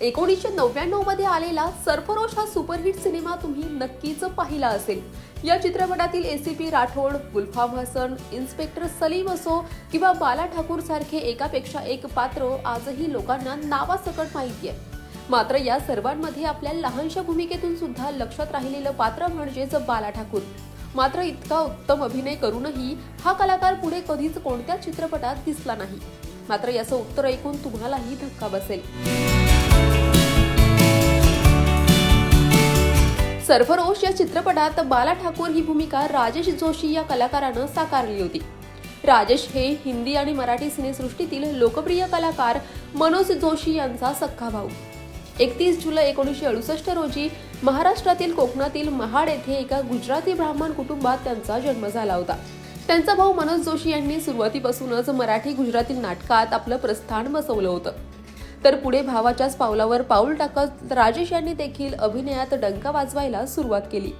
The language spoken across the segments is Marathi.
एकोणीसशे नव्याण्णवमध्ये आलेला सर्फरोश हा सुपरहिट सिनेमा तुम्ही नक्कीच पाहिला असेल. या चित्रपटातील एसीपी राठोड गुलफाम हसन इन्स्पेक्टर सलीम असो किंवा बाला ठाकूर सारखे एकापेक्षा एक पात्र आजही लोकांना नावासकट माहिती आहे मात्र या सर्वांमध्ये आपल्या लहानशा भूमिकेतून सुद्धा लक्षात राहिलेलं पात्र म्हणजेच बाला ठाकूर. मात्र इतका उत्तम अभिनय करूनही हा कलाकार पुढे कधीच कोणत्याच चित्रपटात दिसला नाही. मात्र याचं उत्तर ऐकून तुम्हालाही धक्का बसेल. सरफरोश या चित्रपटात बाला ठाकूर ही भूमिका राजेश जोशी या कलाकारानं साकारली होती. राजेश हे हिंदी आणि मराठी सिनेसृष्टीतील लोकप्रिय कलाकार मनोज जोशी यांचा सख्खा भाऊ. एकतीस जुलै एकोणीसशे अडुसष्ट रोजी महाराष्ट्रातील कोकणातील महाड येथे एका गुजराती ब्राह्मण कुटुंबात त्यांचा जन्म झाला होता. त्यांचा भाऊ मनोज जोशी यांनी सुरुवातीपासूनच मराठी गुजराती नाटकात आपलं प्रस्थान बसवलं होतं. तर पुढे भावाच्याच पावलावर पाऊल टाकत राजेश यांनी देखील अभिनयात डंका वाजवायला सुरुवात केली.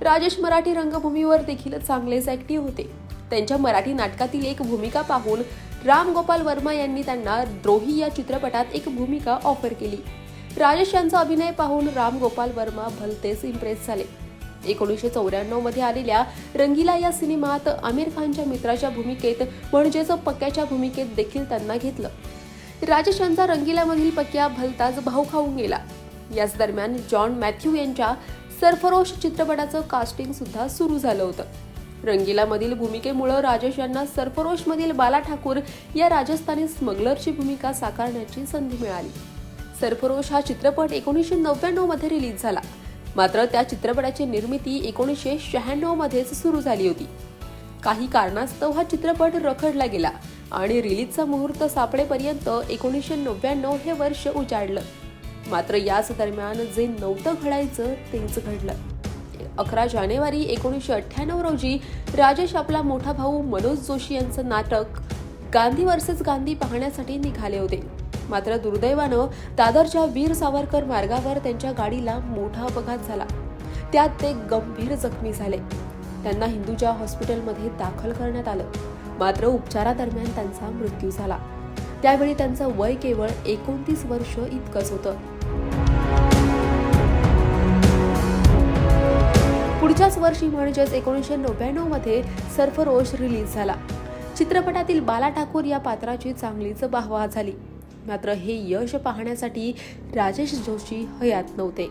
राजेश मराठी रंगभूमीवर देखील चांगलेच ऍक्टिव्ह होते. त्यांच्या मराठी नाटकातील एक भूमिका पाहून राम गोपाल वर्मा यांनी त्यांना द्रोही या चित्रपटात एक भूमिका ऑफर केली. राजेश यांचा अभिनय पाहून राम गोपाल वर्मा भलतेच इम्प्रेस झाले. एकोणीसशे चौऱ्याण्णवमध्ये आलेल्या रंगीला या सिनेमात आमिर खानच्या मित्राच्या भूमिकेत म्हणजेच पक्क्याच्या भूमिकेत देखील त्यांना घेतलं. राजेश यांचा रंगीलामधील पक्या भलताच भाऊ खाऊन गेला. याच दरम्यान जॉन मॅथ्यू यांच्या सरफरोश चित्रपटाचं कास्टिंग सुद्धा सुरू झालं होतं. रंगीलामधील भूमिकेमुळं राजेश यांना सरफरोशमधील बाला ठाकूर या राजस्थानी स्मगलरची भूमिका साकारण्याची संधी मिळाली. सरफरोश हा चित्रपट एकोणीसशे नव्याण्णवमध्ये रिलीज झाला. मात्र त्या चित्रपटाची निर्मिती एकोणीसशे शहाण्णव मध्येच सुरू झाली होती. काही कारणास्तव हा चित्रपट रखडला गेला. आणि रिलीजचा मुहूर्त सापडेपर्यंत एकोणीसशे नव्याण्णव हे वर्ष उजाडलं. मात्र याच दरम्यान जे नव्हतं घडायचं तेच घडलं. अकरा जानेवारी एकोणीसशे अठ्ठ्याण्णव रोजी राजेश आपला मोठा भाऊ मनोज जोशी यांचं नाटक गांधी वर्सेस गांधी पाहण्यासाठी निघाले होते. मात्र दुर्दैवानं दादरच्या वीर सावरकर मार्गावर त्यांच्या गाडीला मोठा अपघात झाला. त्यात ते गंभीर जखमी झाले. त्यांना हिंदूजा हॉस्पिटलमध्ये दाखल करण्यात आलं. मात्र उपचारादरम्यान त्यांचा मृत्यू झाला. त्यावेळी त्यांचं वय केवळ एकोणतीस वर्ष इतकंच होतं. पुढच्याच वर्षी म्हणजेच एकोणीसशे नव्याण्णवमध्ये सर्फरोश रिलीज झाला. चित्रपटातील बाला ठाकूर या पात्राची चांगलीच वाहवा झाली. मात्र हे यश पाहण्यासाठी राजेश जोशी हयात नव्हते.